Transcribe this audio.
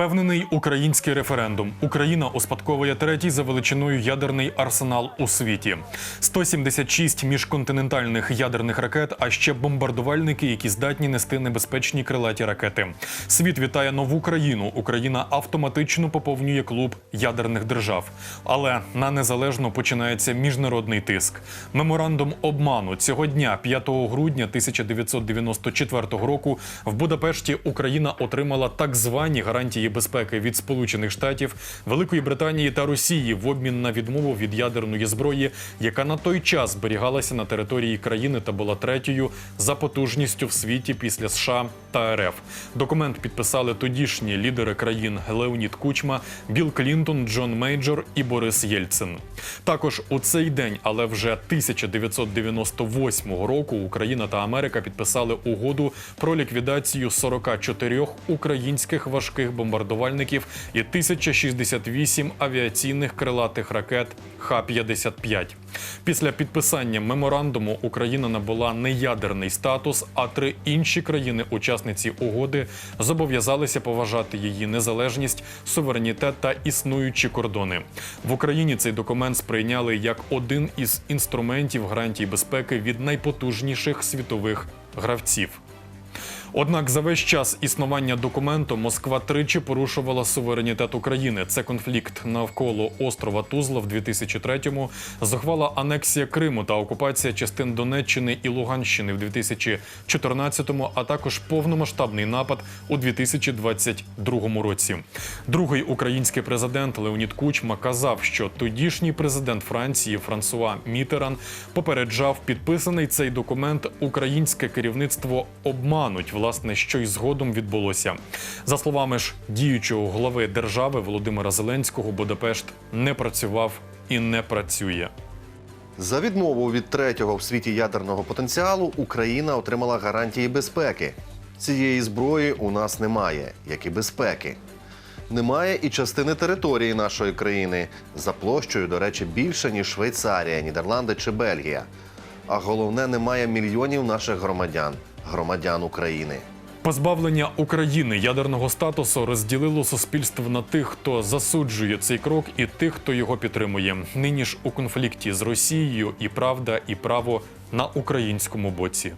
Впевнений український референдум. Україна успадковує третій за величиною ядерний арсенал у світі. 176 міжконтинентальних ядерних ракет, а ще бомбардувальники, які здатні нести небезпечні крилаті ракети. Світ вітає нову країну. Україна автоматично поповнює клуб ядерних держав. Але на незалежно починається міжнародний тиск. Меморандум обману цього дня, 5 грудня 1994 року, в Будапешті Україна отримала так звані гарантії безпеки від Сполучених Штатів, Великої Британії та Росії в обмін на відмову від ядерної зброї, яка на той час зберігалася на території країни та була третьою за потужністю в світі після США та РФ. Документ підписали тодішні лідери країн Леонід Кучма, Білл Клінтон, Джон Мейджор і Борис Єльцин. Також у цей день, але вже 1998 року, Україна та Америка підписали угоду про ліквідацію 44 українських важких бомбардувальників і 1068 авіаційних крилатих ракет Х-55. Після підписання меморандуму Україна набула неядерний статус, а три інші країни-учасниці угоди зобов'язалися поважати її незалежність, суверенітет та існуючі кордони. В Україні цей документ сприйняли як один із інструментів гарантій безпеки від найпотужніших світових гравців. Однак за весь час існування документу Москва тричі порушувала суверенітет України. Це конфлікт навколо острова Тузла в 2003-му, зухвала анексія Криму та окупація частин Донеччини і Луганщини в 2014-му, а також повномасштабний напад у 2022 році. Другий український президент Леонід Кучма казав, що тодішній президент Франції Франсуа Мітеран попереджав підписаний цей документ українське керівництво обмануть власне, що й згодом відбулося. За словами ж діючого глави держави Володимира Зеленського, Будапешт не працював і не працює. За відмову від третього в світі ядерного потенціалу Україна отримала гарантії безпеки. Цієї зброї у нас немає, як і безпеки. Немає і частини території нашої країни за площею, до речі, більше ніж Швейцарія, Нідерланди чи Бельгія. А головне, немає мільйонів наших громадян, громадян України. Позбавлення України ядерного статусу розділило суспільство на тих, хто засуджує цей крок, і тих, хто його підтримує. Нині ж у конфлікті з Росією і правда, і право на українському боці.